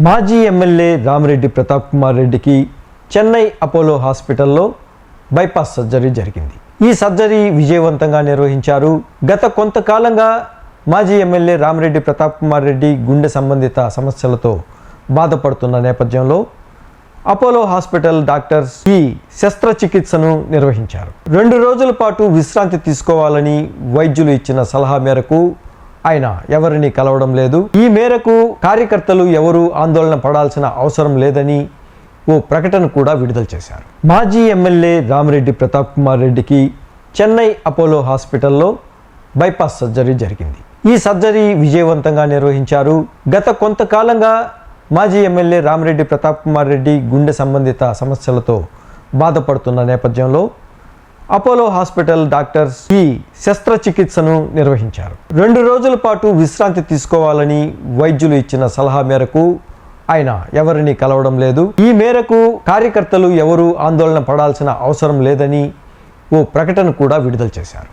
మాజీ ఎమ్మెల్యే రామిరెడ్డి ప్రతాప్ కుమార్ రెడ్డికి చెన్నై అపోలో హాస్పిటల్లో బైపాస్ సర్జరీ జరిగింది. ఈ సర్జరీ విజయవంతంగా నిర్వహించారు. గత కొంతకాలంగా మాజీ ఎమ్మెల్యే రామిరెడ్డి ప్రతాప్ కుమార్ రెడ్డి గుండె సంబంధిత సమస్యలతో బాధపడుతున్న నేపథ్యంలో అపోలో హాస్పిటల్ డాక్టర్స్ ఈ శస్త్రచికిత్సను నిర్వహించారు. రెండు రోజుల పాటు విశ్రాంతి తీసుకోవాలని వైద్యులు ఇచ్చిన సలహా మేరకు ఆయన ఎవరిని కలవడం లేదు. ఈ మేరకు కార్యకర్తలు ఎవరు ఆందోళన పడాల్సిన అవసరం లేదని ఓ ప్రకటన కూడా విడుదల చేశారు. మాజీ ఎమ్మెల్యే రామిరెడ్డి ప్రతాప్ కుమార్ రెడ్డికి చెన్నై అపోలో హాస్పిటల్లో బైపాస్ సర్జరీ జరిగింది. ఈ సర్జరీ విజయవంతంగా నిర్వహించారు. గత కొంతకాలంగా మాజీ ఎమ్మెల్యే రామిరెడ్డి ప్రతాప్ కుమార్ రెడ్డి గుండె సంబంధిత సమస్యలతో బాధపడుతున్న నేపథ్యంలో అపోలో హాస్పిటల్ డాక్టర్స్ ఈ శస్త్రచికిత్సను నిర్వహించారు. రెండు రోజుల పాటు విశ్రాంతి తీసుకోవాలని వైద్యులు ఇచ్చిన సలహా మేరకు ఆయన ఎవరిని కలవడం లేదు. ఈ మేరకు కార్యకర్తలు ఎవరూ ఆందోళన పడాల్సిన అవసరం లేదని ఓ ప్రకటన కూడా విడుదల చేశారు.